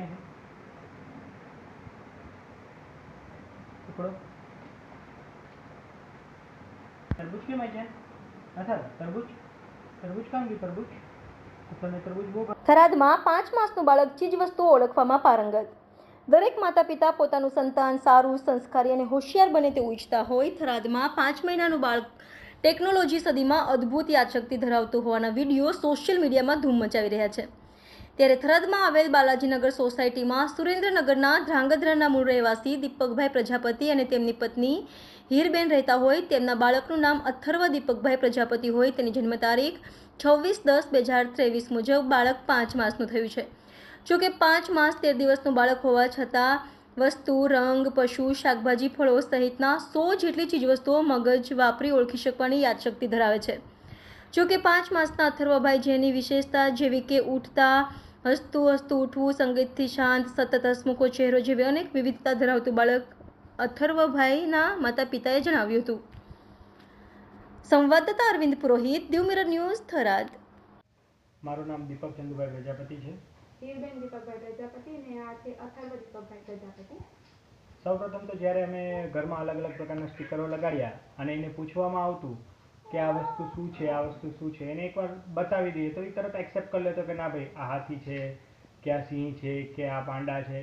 ક્યાં हैं। પકડો તરબૂચ કેમ ગયા અચ્છા તરબૂચ તરબૂચ કામ ગયું તરબૂચ થરાદમાં પાંચ માસનું બાળક ચીજ વસ્તુઓ ઓળખવામાં પારંગત. દરેક માતા પિતા પોતાનું સંતાન સારું, સંસ્કારી અને હોશિયાર બને તેવું ઈચ્છતા હોય થરાદમાં પાંચ મહિનાનું બાળક ટેકનોલોજી સદીમાં અદ્ભુત યાદશક્તિ ધરાવતું હોવાના વીડિયો સોશિયલ મીડિયામાં ધૂમ મચાવી રહ્યા છે. ત્યારે થરાદમાં આવેલ બાલાજીનગર સોસાયટીમાં સુરેન્દ્રનગરના ધ્રાંગધ્રાના મૂળ રહેવાસી દીપકભાઈ પ્રજાપતિ અને તેમની પત્ની હીરબેન રહેતા હોય, તેમના બાળકનું નામ અથર્વ દીપકભાઈ પ્રજાપતિ હોય. તેની જન્મ તારીખ છવ્વીસ દસ બે હજાર ત્રેવીસ મુજબ બાળક પાંચ માસનું થયું છે. જોકે પાંચ માસ તેર દિવસનું બાળક હોવા છતાં વસ્તુ, રંગ, પશુ, શાકભાજી, ફળો સહિતના સો જેટલી ચીજવસ્તુઓ મગજ વાપરી ઓળખી શકવાની યાદશક્તિ ધરાવે છે. જોકે પાંચ માસના અથર્વભાઈ જેની વિશેષતા જેવી કે ઉઠતા હસતું હસતું ઉઠવું સંગીતથી શાંત સતત હસમુખો ચહેરો જેવી અનેક વિવિધતા ધરાવતું બાળક અથર્વભાઈના માતા પિતાએ જણાવ્યું હતું. સંવાદદાતા અરવિંદ પુરોહિત દીવ મિરર ન્યૂઝ થરાદ. મારું નામ દીપક ચંદુભાઈ પ્રજાપતિ છે. હીરબેન દીપકભાઈ પ્રજાપતિ ને આ છે અથર્વ દીપકભાઈ પ્રજાપતિ. સૌપ્રથમ તો જ્યારે અમે ઘરમાં અલગ અલગ પ્રકારના સ્ટીકરો લગાડ્યા અને એને પૂછવામાં આવતું કે આ વસ્તુ શું છે, આ વસ્તુ શું છે? એને એકવાર બતાવી દઈએ. તો એ તરત એક્સેપ્ટ કરી લેતો કે ના ભાઈ, આ હાથી છે, કે આ સિંહ છે, કે આ પાંડા છે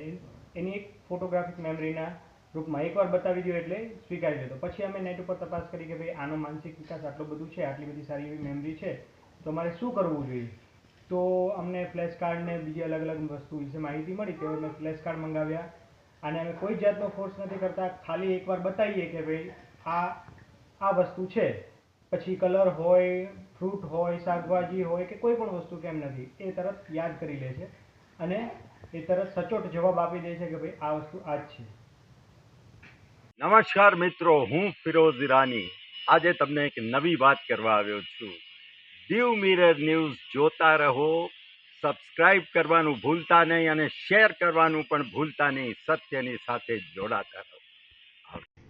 એની એક ફોટોગ્રાફિક મેમરીના રૂપમાં એકવાર બતાવી દો એટલે સ્વીકારી લેતો પછી અમે નેટ ઉપર તપાસ કરી કે ભાઈ, આનો માનસિક વિકાસ આટલો બધું છે, આટલી બધી સારી એવી મેમરી છે, તો અમારે શું કરવું જોઈએ? તો અમને ફ્લેશ કાર્ડ ને બીજી અલગ અલગ વસ્તુ વિશે માહિતી મળી તો અમે ફ્લેશ કાર્ડ મંગાવ્યા. અને અમે કોઈ જાતનો ફોર્સ નથી કરતા, ખાલી એકવાર બતાવીએ કે ભાઈ, આ આ વસ્તુ છે. પછી કલર હોય, ફ્રૂટ હોય, શાકભાજી હોય કે કોઈ પણ વસ્તુ કેમ નથી, એ તરત યાદ કરી લે છે અને એ તરત સચોટ જવાબ આપી દે છે કે ભાઈ આ વસ્તુ આ જ છે. નમસ્કાર મિત્રો, હું ફિરોઝ ઈરાની. આજે તમને એક નવી વાત કરવા આવ્યો છું. દીવ મિરર ન્યૂઝ જોતા રહો, સબસ્ક્રાઇબ કરવાનું ભૂલતા નહીં અને શેર કરવાનું પણ ભૂલતા નહીં, સત્યની સાથે જોડાતા રહો.